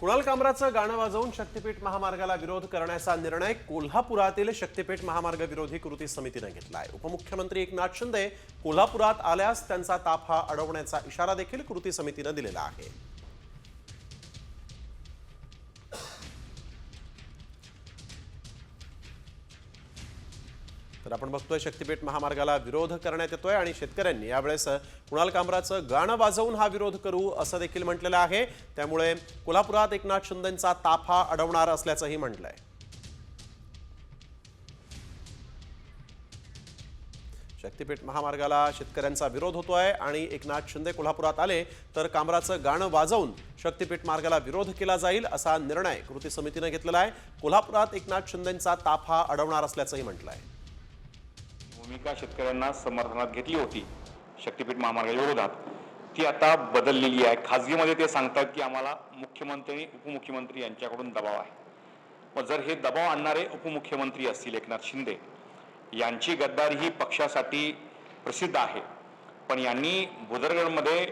कुणाल कामराचं गाणं वाजवून शक्तीपीठ महामार्गाला विरोध करण्याचा निर्णय कोल्हापुरातील शक्तीपीठ महामार्ग विरोधी कृती समितीनं घेतलाय. उपमुख्यमंत्री एकनाथ शिंदे कोल्हापुरात आल्यास त्यांचा ताफा अडवण्याचा इशारा देखील कृती समितीनं दिलेला आहे. तर आपण बघतोय शक्तीपीठ महामार्गाला विरोध करण्यात येतोय आणि शेतकऱ्यांनी यावेळेस कुणाल कामराचं गाणं वाजवून हा विरोध करू असं देखील म्हटलेलं आहे. त्यामुळे कोल्हापुरात एकनाथ शिंदेंचा ताफा अडवणार असल्याचंही म्हटलंय. शक्तीपीठ महामार्गाला शेतकऱ्यांचा विरोध होतोय आणि एकनाथ शिंदे कोल्हापुरात आले तर कामराचं गाणं वाजवून शक्तीपीठ मार्गाला विरोध केला जाईल असा निर्णय कृती समितीनं घेतलेला आहे. कोल्हापुरात एकनाथ शिंदेंचा ताफा अडवणार असल्याचंही म्हटलंय. भूमिका शेतकऱ्यांना समर्थनात घेतली होती शक्तीपीठ महामार्गाच्या विरोधात. ती आता बदललेली आहे. खाजगीमध्ये ते सांगतात की आम्हाला मुख्यमंत्री उपमुख्यमंत्री यांच्याकडून दबाव आहे. मग जर हे दबाव आणणारे उपमुख्यमंत्री असतील एकनाथ शिंदे यांची गद्दारी ही पक्षासाठी प्रसिद्ध आहे. पण यांनी भुदरगडमध्ये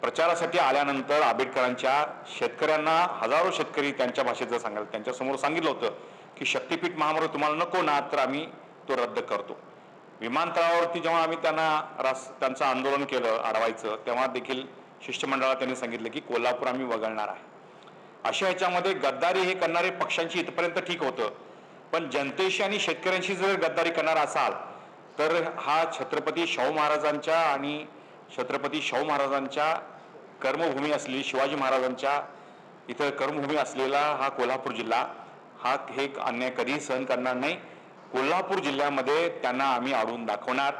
प्रचारासाठी आल्यानंतर आंबेडकरांच्या शेतकऱ्यांना हजारो शेतकरी त्यांच्या भाषेत जर सांगायला त्यांच्यासमोर सांगितलं होतं की शक्तीपीठ महामार्ग तुम्हाला नको ना तर आम्ही तो रद्द करतो. विमानतळावरती जेव्हा आम्ही त्यांना रास त्यांचं आंदोलन केलं अडवायचं तेव्हा देखील शिष्टमंडळाला त्यांनी सांगितलं की कोल्हापूर आम्ही वगळणार आहे. अशा ह्याच्यामध्ये गद्दारी हे करणारे पक्षांची इथपर्यंत ठीक होतं. पण जनतेशी आणि शेतकऱ्यांशी जर गद्दारी करणार असाल तर हा छत्रपती शाहू महाराजांच्या आणि छत्रपती शाहू महाराजांच्या कर्मभूमी असलेली शिवाजी महाराजांच्या इथं कर्मभूमी असलेला हा कोल्हापूर जिल्हा हा हे अन्याय कधीही सहन करणार नाही. कोल्हापूर जिल्ह्यामध्ये त्यांना आम्ही आणून दाखवणार.